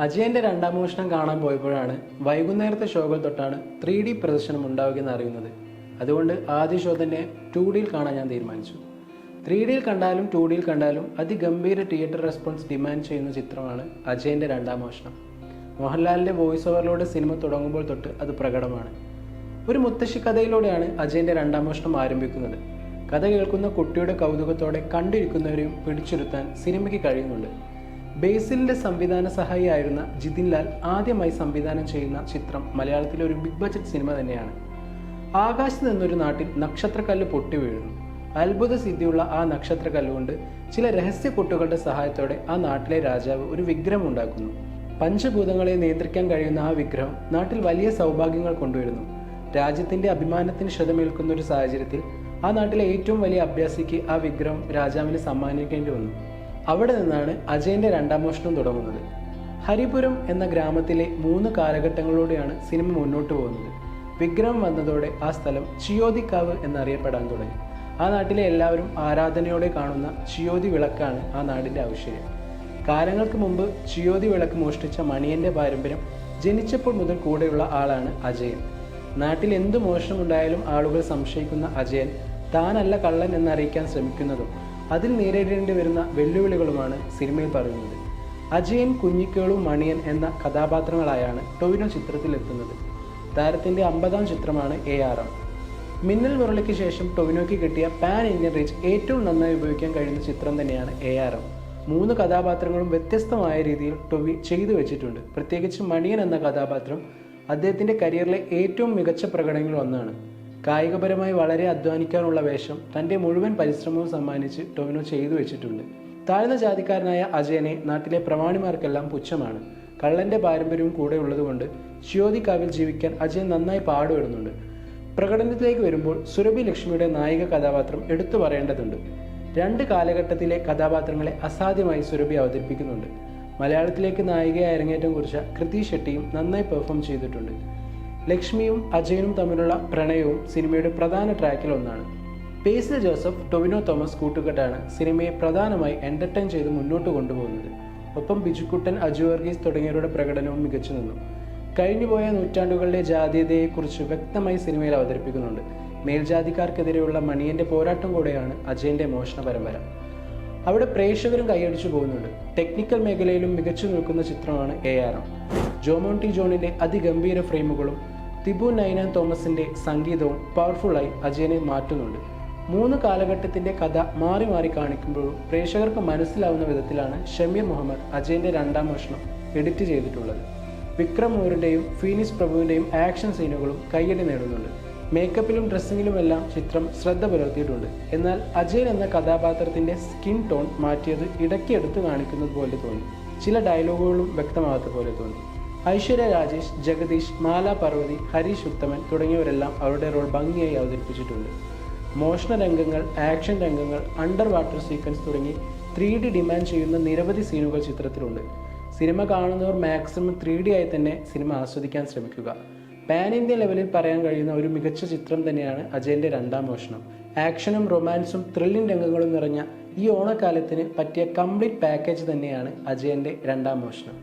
അജയന്റെ രണ്ടാം മോഷണം കാണാൻ പോയപ്പോഴാണ് വൈകുന്നേരത്തെ ഷോകൾ തൊട്ടാണ് ത്രീ ഡി പ്രദർശനം ഉണ്ടാവുകയെന്ന് അറിയുന്നത്. അതുകൊണ്ട് ആദ്യ ഷോ തന്നെ ടു ഡിയിൽ കാണാൻ ഞാൻ തീരുമാനിച്ചു. ത്രീ ഡിയിൽ കണ്ടാലും ടു ഡിയിൽ കണ്ടാലും അതിഗംഭീര തിയേറ്റർ റെസ്പോൺസ് ഡിമാൻഡ് ചെയ്യുന്ന ചിത്രമാണ് അജയന്റെ രണ്ടാം മോഷണം. മോഹൻലാലിന്റെ വോയിസ് ഓവറിലൂടെ സിനിമ തുടങ്ങുമ്പോൾ തൊട്ട് അത് പ്രകടമാണ്. ഒരു മുത്തശ്ശി കഥയിലൂടെയാണ് അജയന്റെ രണ്ടാം മോഷണം ആരംഭിക്കുന്നത്. കഥ കേൾക്കുന്ന കുട്ടിയുടെ കൗതുകത്തോടെ കണ്ടിരിക്കുന്നവരെയും പിടിച്ചിരുത്താൻ സിനിമയ്ക്ക് കഴിയുന്നുണ്ട്. ബേസിലിന്റെ സംവിധാന സഹായിയായിരുന്ന ജിതിൻ ലാൽ ആദ്യമായി സംവിധാനം ചെയ്യുന്ന ചിത്രം മലയാളത്തിലെ ഒരു ബിഗ് ബജറ്റ് സിനിമ തന്നെയാണ്. ആകാശത്ത് നിന്നൊരു നാട്ടിൽ നക്ഷത്രക്കല്ല് പൊട്ടി വീഴുന്നു. അത്ഭുത സിദ്ധിയുള്ള ആ നക്ഷത്രക്കല്ലുകൊണ്ട് ചില രഹസ്യ കൊട്ടുകളുടെ സഹായത്തോടെ ആ നാട്ടിലെ രാജാവ് ഒരു വിഗ്രഹം ഉണ്ടാക്കുന്നു. പഞ്ചഭൂതങ്ങളെ നിയന്ത്രിക്കാൻ കഴിയുന്ന ആ വിഗ്രഹം നാട്ടിൽ വലിയ സൗഭാഗ്യങ്ങൾ കൊണ്ടുവരുന്നു. രാജ്യത്തിന്റെ അഭിമാനത്തിന് ക്ഷതമേൽക്കുന്ന ഒരു സാഹചര്യത്തിൽ ആ നാട്ടിലെ ഏറ്റവും വലിയ അഭ്യാസിക്ക് ആ വിഗ്രഹം രാജാവിന് സമ്മാനിക്കേണ്ടി വന്നു. അവിടെ നിന്നാണ് അജയന്റെ രണ്ടാം മോഷണം തുടങ്ങുന്നത്. ഹരിപുരം എന്ന ഗ്രാമത്തിലെ മൂന്ന് കാലഘട്ടങ്ങളിലൂടെയാണ് സിനിമ മുന്നോട്ട് പോകുന്നത്. വിഗ്രഹം വന്നതോടെ ആ സ്ഥലം ചിയോതിക്കാവ് എന്നറിയപ്പെടാൻ തുടങ്ങി. ആ നാട്ടിലെ എല്ലാവരും ആരാധനയോടെ കാണുന്ന ചിയോതി വിളക്കാണ് ആ നാടിന്റെ ഐശ്വര്യം കാലങ്ങൾക്ക് മുമ്പ് ചിയോതി വിളക്ക് മോഷ്ടിച്ച മണിയന്റെ പാരമ്പര്യം ജനിച്ചപ്പോൾ മുതൽ കൂടെയുള്ള ആളാണ് അജയൻ. നാട്ടിൽ എന്ത് മോഷണമുണ്ടായാലും ആളുകൾ സംശയിക്കുന്ന അജയൻ താനല്ല കള്ളൻ എന്നറിയിക്കാൻ ശ്രമിക്കുന്നതും അതിൽ നേരിടേണ്ടി വരുന്ന വെല്ലുവിളികളുമാണ് സിനിമയിൽ പറയുന്നത്. അജയൻ കുഞ്ഞിക്കേളും മണിയൻ എന്ന കഥാപാത്രങ്ങളായാണ് ടൊവിനോ ചിത്രത്തിൽ എത്തുന്നത് താരത്തിന്റെ അമ്പതാം ചിത്രമാണ് എ ആർ എം മിന്നൽ മുരളിക്ക് ശേഷം ടൊവിനോയ്ക്ക് കിട്ടിയ പാൻ ഇന്ത്യൻ റീച്ച് ഏറ്റവും നന്നായി ഉപയോഗിക്കാൻ കഴിയുന്ന ചിത്രം തന്നെയാണ് എ ആർ എം മൂന്ന് കഥാപാത്രങ്ങളും വ്യത്യസ്തമായ രീതിയിൽ ടൊവി ചെയ്തു വെച്ചിട്ടുണ്ട്. പ്രത്യേകിച്ച് മണിയൻ എന്ന കഥാപാത്രം അദ്ദേഹത്തിന്റെ കരിയറിലെ ഏറ്റവും മികച്ച പ്രകടനങ്ങളിൽ ഒന്നാണ്. കായികപരമായി വളരെ അധ്വാനിക്കാനുള്ള വേഷം തന്റെ മുഴുവൻ പരിശ്രമവും സമ്മാനിച്ച് ടൊവിനോ ചെയ്തു വെച്ചിട്ടുണ്ട്. താഴ്ന്ന ജാതിക്കാരനായ അജയനെ നാട്ടിലെ പ്രമാണിമാർക്കെല്ലാം പുച്ഛമാണ്. കള്ളന്റെ പാരമ്പര്യവും കൂടെ ഉള്ളതുകൊണ്ട് ശിയോദിക്കാവിൽ ജീവിക്കാൻ അജയൻ നന്നായി പാടുവരുന്നുണ്ട് പ്രകടനത്തിലേക്ക് വരുമ്പോൾ സുരഭി ലക്ഷ്മിയുടെ നായിക കഥാപാത്രം എടുത്തു പറയേണ്ടതുണ്ട്. രണ്ട് കാലഘട്ടത്തിലെ കഥാപാത്രങ്ങളെ അസാധ്യമായി സുരഭി അവതരിപ്പിക്കുന്നുണ്ട്. മലയാളത്തിലേക്ക് നായികയെ അരങ്ങേറ്റം കുറിച്ച കൃതി ഷെട്ടിയും നന്നായി പെർഫോം ചെയ്തിട്ടുണ്ട്. ലക്ഷ്മിയും അജയനും തമ്മിലുള്ള പ്രണയവും സിനിമയുടെ പ്രധാന ട്രാക്കിൽ ഒന്നാണ്. പേസിൽ ജോസഫ് ടൊവിനോ തോമസ് കൂട്ടുകെട്ടാണ് സിനിമയെ പ്രധാനമായി എന്റർടൈൻ ചെയ്ത് മുന്നോട്ട് കൊണ്ടുപോകുന്നത്. ഒപ്പം ബിജുക്കുട്ടൻ അജു വർഗീസ് തുടങ്ങിയവരുടെ പ്രകടനവും മികച്ചു നിന്നു. കഴിഞ്ഞുപോയ നൂറ്റാണ്ടുകളിലെ ജാതീയതയെക്കുറിച്ച് വ്യക്തമായി സിനിമയിൽ അവതരിപ്പിക്കുന്നുണ്ട്. മേൽജാതിക്കാർക്കെതിരെയുള്ള മണിയന്റെ പോരാട്ടം കൂടെയാണ് അജയന്റെ മോഷണ പരമ്പര. അവിടെ പ്രേക്ഷകരും കൈയടിച്ചു പോകുന്നുണ്ട്. ടെക്നിക്കൽ മേഖലയിലും മികച്ചു നിൽക്കുന്ന ചിത്രമാണ് എ ആർ എം ജോമോണ്ടി ജോണിന്റെ അതിഗംഭീര ഫ്രെയിമുകളും തിബു നൈന തോമസിന്റെ സംഗീതവും പവർഫുള്ളായി അജയനെ മാറ്റുന്നുണ്ട്. മൂന്ന് കാലഘട്ടത്തിന്റെ കഥ മാറി മാറി കാണിക്കുമ്പോഴും പ്രേക്ഷകർക്ക് മനസ്സിലാവുന്ന വിധത്തിലാണ് ഷമീർ മുഹമ്മദ് അജയന്റെ രണ്ടാം വർഷം എഡിറ്റ് ചെയ്തിട്ടുള്ളത്. വിക്രം നൂറിന്റെയും ഫീനിസ് പ്രഭുവിന്റെയും ആക്ഷൻ സീനുകളും കയ്യടി നേടുന്നുണ്ട്. മേക്കപ്പിലും ഡ്രസ്സിങ്ങിലുമെല്ലാം ചിത്രം ശ്രദ്ധ പുലർത്തിയിട്ടുണ്ട്. എന്നാൽ അജയൻ എന്ന കഥാപാത്രത്തിന്റെ സ്കിൻ ടോൺ മാറ്റിയത് ഇടയ്ക്ക് എടുത്തു കാണിക്കുന്നത് പോലെ തോന്നി. ചില ഡയലോഗുകളും വ്യക്തമാകാത്ത പോലെ തോന്നി. ഐശ്വര്യ രാജേഷ് ജഗദീഷ് മാല പാർവതി ഹരീഷ് ഉത്തമൻ തുടങ്ങിയവരെല്ലാം അവരുടെ റോൾ ഭംഗിയായി അവതരിപ്പിച്ചിട്ടുണ്ട്. മോഷണ രംഗങ്ങൾ ആക്ഷൻ രംഗങ്ങൾ അണ്ടർ വാട്ടർ സീക്വൻസ് തുടങ്ങി ത്രീ ഡി ഡിമാൻഡ് ചെയ്യുന്ന നിരവധി സീനുകൾ ചിത്രത്തിലുണ്ട്. സിനിമ കാണുന്നവർ മാക്സിമം ത്രീ ഡി ആയി തന്നെ സിനിമ ആസ്വദിക്കാൻ ശ്രമിക്കുക. പാൻ ഇന്ത്യ ലെവലിൽ പറയാൻ കഴിയുന്ന ഒരു മികച്ച ചിത്രം തന്നെയാണ് അജയന്റെ രണ്ടാം മോഷണം. ആക്ഷനും റൊമാൻസും ത്രില്ലിംഗ് രംഗങ്ങളും നിറഞ്ഞ ഈ ഓണക്കാലത്തിന് പറ്റിയ കംപ്ലീറ്റ് പാക്കേജ് തന്നെയാണ് അജയന്റെ രണ്ടാം മോഷണം.